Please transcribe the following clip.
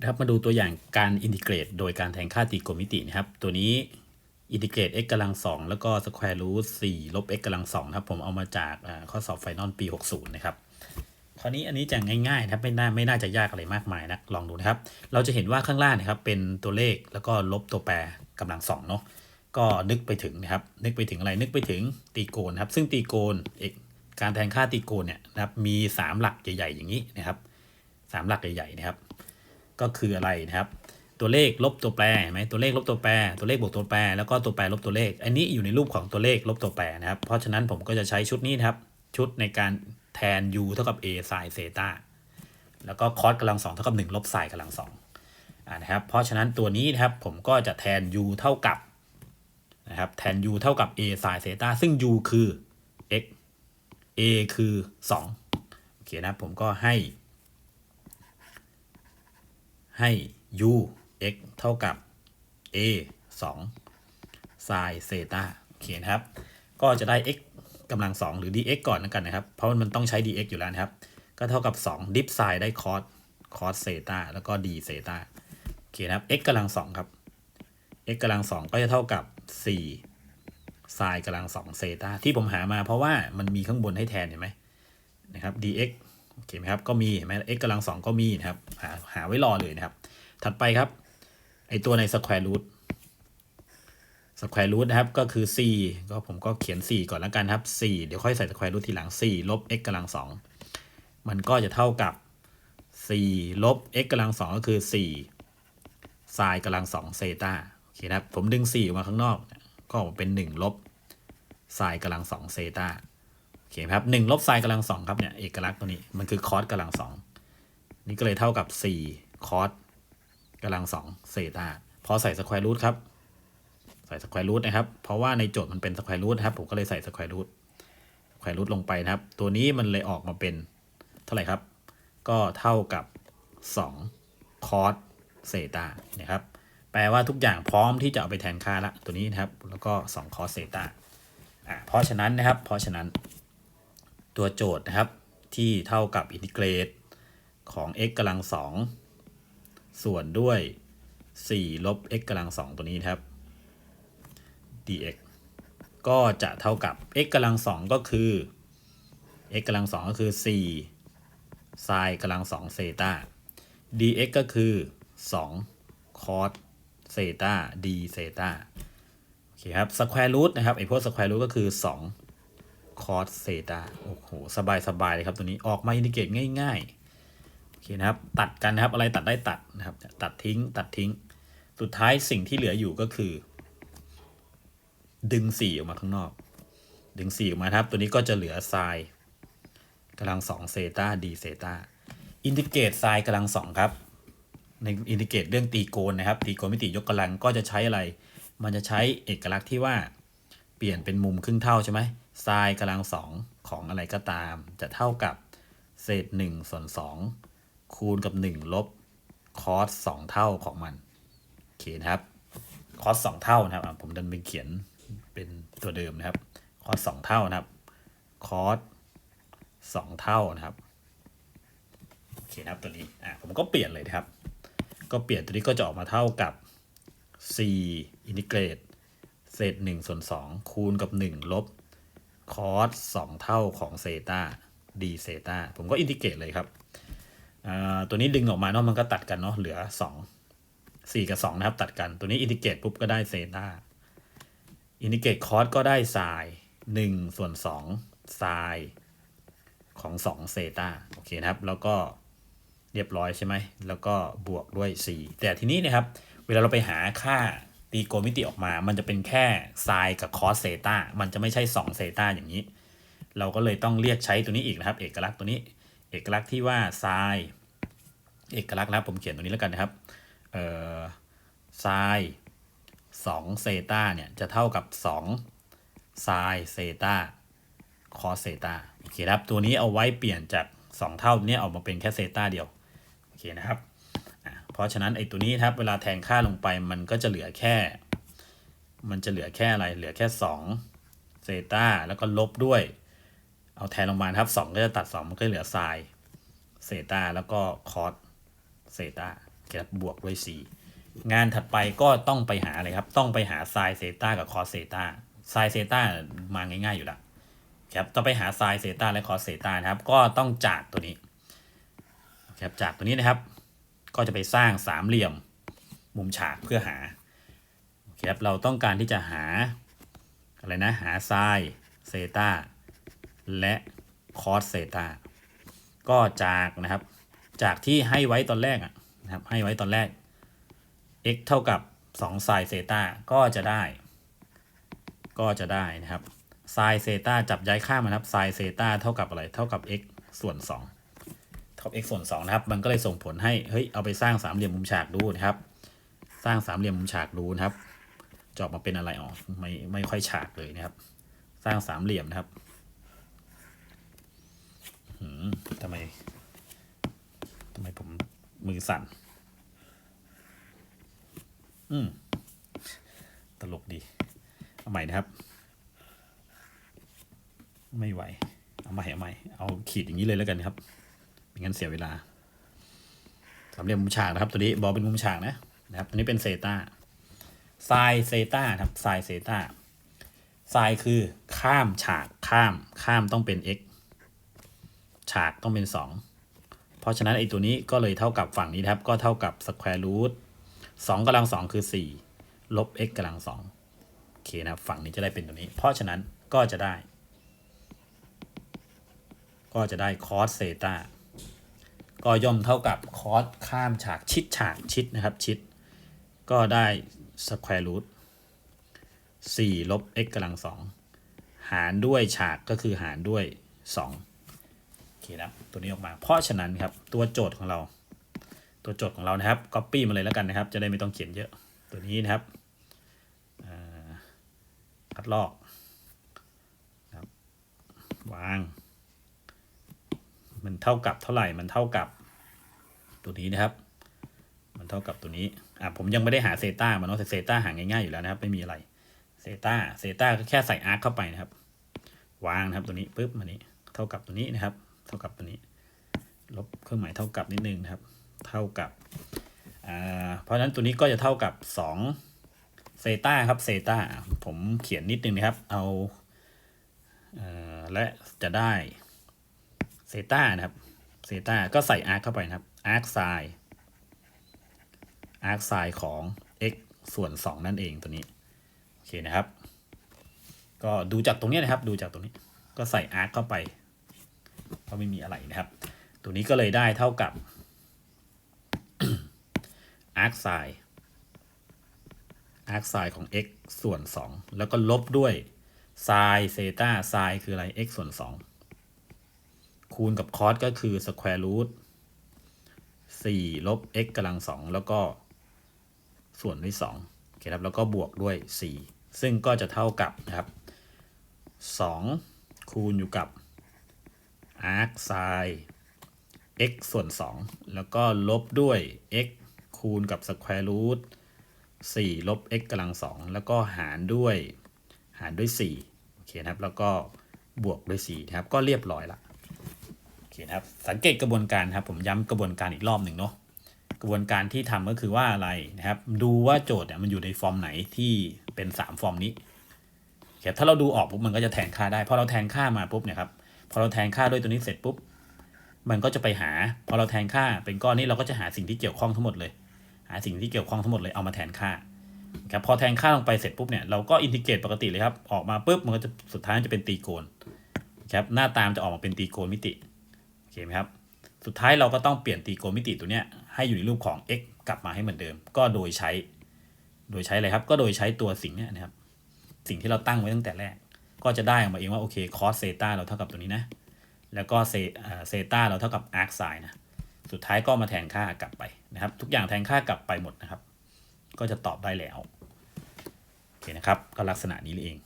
นะครับมาดูตัวอย่างการอินทิเกรตโดยการแทนค่าตรีโกณมิตินะครับ ตัวนี้อินทิเกรต x กำลังสองแล้วก็สแควรูทสี่ลบ x กำลังสองครับผมเอามาจากข้อสอบไฟนอลปี 60 นะครับคราวนี้อันนี้จะง่ายๆนะครับไม่น่าไม่น่าจะยากอะไรมากมายนะลองดูนะครับ เราจะเห็นว่าข้างล่างนะครับเป็นตัวเลขแล้วก็ลบตัวแปรกำลังสองเนาะก็นึกไปถึงนะครับ นึกไปถึงอะไรนึกไปถึงตรีโกณครับซึ่งตรีโกณเอกการแทนค่าตรีโกณเนี่ยนะครับมี 3 หลักใหญ่ๆอย่างนี้นะครับสามหลักใหญ่ๆนะครับ ก็คืออะไรนะครับ ตัวเลขลบตัวแปรเห็นไหมตัวเลขลบตัวแปร ตัวเลขบวกตัวแปร แล้วก็ตัวแปรลบตัวเลข อันนี้อยู่ในรูปของตัวเลขลบตัวแปรนะครับ เพราะฉะนั้นผมก็จะใช้ชุดนี้นะครับ ชุดในการแทน u เท่ากับ a sin เซตาแล้วก็คอสกำลังสองเท่ากับ1ลบ sin กำลังสองอ่านะครับ เพราะฉะนั้นตัวนี้นะครับผมก็จะแทน u เท่ากับนะครับแทน u เท่ากับ a sin เซตาซึ่ง u คือ x a คือ 2 โอเคนะผมก็ให้ ให้ u x เท่ากับ a 2 sin เซตาโอเคนะครับ ก็จะได้ x กำลัง 2 หรือ dx ก่อนแล้วกันนะครับ เพราะมันต้องใช้ dx อยู่แล้วนะครับ ก็เท่ากับ 2 ดิฟ sin ได้ cos cos เซตาแล้วก็ d เซตาโอเคนะครับ x กำลัง 2 ครับ x กำลัง 2 ก็จะเท่ากับ 4 sin กำลัง 2 เซตาที่ผมหามาเพราะว่ามันมีข้างบนให้แทนเห็นไหมนะครับ dx โอเคไหมครับ ก็มีเห็นไหม x กำลัง2ก็มีนะครับ หาหาไว้รอเลยนะครับ ถัดไปครับ ไอตัวใน square root square root นะครับ ก็คือ 4 ก็ผมก็เขียน 4 ก่อนแล้วกันครับ 4 เดี๋ยวค่อยใส่ square root ทีหลัง 4 ลบ x กำลัง2มันก็จะเท่ากับ 4 ลบ x กำลัง2ก็คือ4 sin กำลัง2เซตาโอเคนะครับ ผมดึง 4 ออกมาข้างนอก ก็ออกมาเป็น 1 ลบ sin กำลัง2เซตา เคครับ1ลบ sin กำลัง2ครับเนี่ยเอกลักษณ์ตัวนี้มันคือ cos กำลัง2นี่ก็เลยเท่ากับ4 cos กำลังสองเซตาพอใส่สแควร์รูทครับ ใส่สแควร์รูทนะครับ เพราะว่าในโจทย์มันเป็นสแควร์รูทนะครับ ผมก็เลยใส่สแควร์รูทสแควร์รูทลงไปนะครับ ตัวนี้มันเลยออกมาเป็นเท่าไหร่ครับ ก็เท่ากับ2คอสเซตานะครับ แปลว่าทุกอย่างพร้อมที่จะเอาไปแทนค่าละตัวนี้นะครับ แล้วก็2คอสเซตาอ่าเพราะฉะนั้นนะครับ เพราะฉะนั้น ตัวโจทย์นะครับ ที่เท่ากับอินทิเกรตของ x กำลังสองส่วนด้วย 4 ลบ x กำลัง2ตัวนี้ครับ dx ก็จะเท่ากับ x กำลัง2ก็คือ x กำลัง2ก็คือ4 sin กำลัง2เซตา dx ก็คือ2 cos เซตา d เซตาโอเคครับ square root นะครับไอพวก square root ก็คือ 2 cos เซตาโอ้โห สบายสบายเลยครับตัวนี้ออกมาอินทิเกรตง่ายๆ โอเคนะครับ ตัดกันนะครับ อะไรตัดได้ตัดนะครับ ตัดทิ้ง ตัดทิ้ง สุดท้ายสิ่งที่เหลืออยู่ก็คือ ดึงสีออกมาข้างนอก ดึงสีออกมาครับ ตัวนี้ก็จะเหลือไซน์กำลังสองเซตาดีเซตาอินทิเกรตไซน์กำลังสองครับ ในอินทิเกรตเรื่องตีโกณนะครับ ตีโกณมิติยกกำลังก็จะใช้อะไร มันจะใช้เอกลักษณ์ที่ว่าเปลี่ยนเป็นมุมครึ่งเท่าใช่ไหม ไซน์กำลังสองของอะไรก็ตาม จะเท่ากับเศษหนึ่งส่วนสองคูณกับ 1 ลบคอสสองเท่าของมันโอเคนะครับคอสสองเท่านะครับผมดันไปเขียนเป็นตัวเดิมนะครับคอสสองเท่านะครับคอสสองเท่านะครับโอเคนะครับตัวนี้อะผมก็เปลี่ยนเลยนะครับ ก็เปลี่ยนตัวนี้ก็จะออกมาเท่ากับ 4 อินทิเกรตเศษ1ส่วน2คูณกับ 1 ลบ คอสสองเท่าของเซตาดีเซตาผมก็อินทิเกรตเลยครับอ่าตัวนี้ดึงออกมาเนาะมันก็ตัดกันเนาะเหลือสองสี่กับสองนะครับ ตัดกันตัวนี้อินทิเกรตปุ๊บก็ได้เซตาอินทิเกรตคอสก็ได้ไซน์หนึ่งส่วนสองไซน์ของสองเซตาโอเคนะครับ แล้วก็เรียบร้อยใช่ไหมแล้วก็บวกด้วย 4 แต่ทีนี้นะครับ เวลาเราไปหาค่า ตีโกณมิติออกมา มันจะเป็นแค่ไซน์กับคอสเซตามันจะไม่ใช่2เซตาอย่างนี้ เราก็เลยต้องเรียกใช้ตัวนี้อีกนะครับ เอกลักษณ์ตัวนี้ เอกลักษณ์ที่ว่าไซน์เอกลักษณ์นะครับผมเขียนตัวนี้แล้วกันนะครับ เอ่อไซน์สองเซตาเนี่ยจะเท่ากับ2ไซน์เซตาคอสเซตาโอเคครับ ตัวนี้เอาไว้เปลี่ยนจาก 2 เท่านี้ออกมาเป็นแค่เซตาเดียว โอเคนะครับ เพราะฉะนั้นไอ้ตัวนี้ครับเวลาแทนค่าลงไปมันก็จะเหลือแค่ มันจะเหลือแค่อะไร เหลือแค่2เซตาแล้วก็ลบด้วย เอาแทนลงมาครับ 2 ก็จะตัด 2 มันก็เหลือไซน์เซตาแล้วก็คอสเซตาโอครับบวกด้วย 4 งานถัดไปก็ต้องไปหาอะไรครับ ต้องไปหาไซน์เซตากับคอสเซตาไซน์เซตามาง่ายๆอยู่ล้วครับต้องไปหาไซน์เซตาและคอสเซตานะครับ ก็ต้องจากตัวนี้ครับจากตัวนี้นะครับ ก็จะไปสร้างสามเหลี่ยมมุมฉากเพื่อหาครับเราต้องการที่จะหาอะไรนะหาไซน์เซตาและคอสเซตาก็จากนะครับจากที่ให้ไว้ตอนแรกนะครับให้ไว้ตอนแรก x เท่ากับ2 sin เซตาก็จะได้ ก็จะได้นะครับ sin เซตาจับย้ายข้ามนะครับ sin เซตาเท่ากับอะไรเท่ากับ x ส่วน 2 เท่า x ส่วน2นะครับ มันก็เลยส่งผลให้ เฮ้ย เอาไปสร้างสามเหลี่ยมมุมฉากดูนะครับ สร้างสามเหลี่ยมมุมฉากดูนะครับ จออกมาเป็นอะไรอ๋อไม่ไม่ค่อยฉากเลยนะครับ สร้างสามเหลี่ยมนะครับหืมทำไมทำไมผมมือสั่น อืม ตลกดี เอาใหม่นะครับ ไม่ไหว เอาใหม่เอาใหม่ เอาขีดอย่างนี้เลยแล้วกันครับ งั้นเสียเวลาสามเหลี่ยมมุมฉากนะครับ ตัวนี้บอเป็นมุมฉากนะนะครับ ตัวนี้เป็นเซตาไซเซตาครับไซเซตาไซคือข้ามฉากข้ามข้ามต้องเป็น x ฉากต้องเป็น 2 เพราะฉะนั้นไอตัวนี้ก็เลยเท่ากับฝั่งนี้นะครับ ก็เท่ากับ square root 2กำลัง2คือ4ลบ x กำลัง2โอเคนะครับฝั่งนี้จะได้เป็นตัวนี้ เพราะฉะนั้นก็จะได้ ก็จะได้ cos เซตา ก็ย่อมเท่ากับ cos ข้ามฉากชิดฉากชิดนะครับชิด ก็ได้ square root 4ลบ x กำลัง2หารด้วยฉากก็คือหารด้วย2โอเคนะตัวนี้ออกมา เพราะฉะนั้นครับตัวโจทย์ของเรา ตัวโจทย์ของเรานะครับ copy มาเลยแล้วกันนะครับ จะได้ไม่ต้องเขียนเยอะ ตัวนี้นะครับคัดลอกครับวาง มันเท่ากับเท่าไหร่มันเท่ากับตัวนี้นะครับ มันเท่ากับตัวนี้อ่าผมยังไม่ได้หาเซต้ามันเนาะเซต้าหาง่ายๆอยู่แล้วนะครับ ไม่มีอะไรเซต้าเซต้าก็แค่ใส่อาร์คเข้าไปนะครับ วางนะครับตัวนี้ปุ๊บมานี้ เท่ากับตัวนี้นะครับ เท่ากับตัวนี้ ลบเครื่องหมายเท่ากับนิดนึงนะครับ เท่ากับอ่าเพราะฉะนั้นตัวนี้ก็จะเท่ากับ2เซต้าครับเซต้าผมเขียนนิดนึงนะครับ เอาเอ่อและจะได้ เซตานะครับเซตาก็ใส่อาร์คเข้าไปนะครับอาร์คไซอาร์คไซของ x ส่วน 2 นั่นเองตัวนี้ โอเคนะครับ ก็ดูจากตรงนี้นะครับ ดูจากตรงนี้ ก็ใส่อาร์คเข้าไป ก็ไม่มีอะไรนะครับ ตัวนี้ก็เลยได้เท่ากับอาร์คไซอาร์คไซของ x ส่วน 2 แล้วก็ลบด้วยไซเซตาไซคืออะไร x ส่วน 2 คูณกับคอสก็คือ square root 4ลบ x กำลัง2แล้วก็ส่วนด้วย2โอเคครับแล้วก็บวกด้วย4ซึ่งก็จะเท่ากับนะครับ2คูณอยู่กับ arc sin x ส่วน 2 แล้วก็ลบด้วย x คูณกับ square root 4ลบ x กำลัง 2 แล้วก็หารด้วยหารด้วย 4 โอเคนะครับ แล้วก็บวกด้วย 4 นะครับ ก็เรียบร้อยละ นะครับ สังเกตกระบวนการครับ ผมย้ำกระบวนการอีกรอบหนึ่งเนาะกระบวนการที่ทำก็คือว่าอะไรนะครับ ดูว่าโจทย์เนี่ยมันอยู่ในฟอร์มไหนที่เป็น 3 ฟอร์มนี้เถ้าเราดูออกปุ๊บมันก็จะแทนค่าได้พอเราแทนค่ามาปุ๊บเนี่ยครับพอเราแทนค่าด้วยตัวนี้เสร็จปุ๊บมันก็จะไปหา พอเราแทนค่าเป็นก้อนนี้เราก็จะหาสิ่งที่เกี่ยวข้องทั้งหมดเลย หาสิ่งที่เกี่ยวข้องทั้งหมดเลยเอามาแทนค่าครับพอแทนค่าลงไปเสร็จปุ๊บเนี่ยเราก็อินทิเกรตปกติเลยครับออกมาปุ๊บมันก็จะสุดท้ายจะเป็นตีโกนครับหน้าตามจะออกมาเป็นตีโกนมิติ อเคไหมครับ สุดท้ายเราก็ต้องเปลี่ยนตีโกนมิติตัวเนี้ยให้อยู่ในรูปของ x กลับมาให้เหมือนเดิม ก็โดยใช้ โดยใช้อะไรครับ ก็โดยใช้ตัวสิ่งเนี้ยนะครับ สิ่งที่เราตั้งไว้ตั้งแต่แรก ก็จะได้ออกมาเองว่าโอเคคอสเซตาเราเท่ากับตัวนี้นะ แล้วก็เซเซตาเราเท่ากับอาร์คไซน์นะ สุดท้ายก็มาแทนค่ากลับไปนะครับ ทุกอย่างแทนค่ากลับไปหมดนะครับ ก็จะตอบได้แล้ว โอเคนะครับ ก็ลักษณะนี้เอง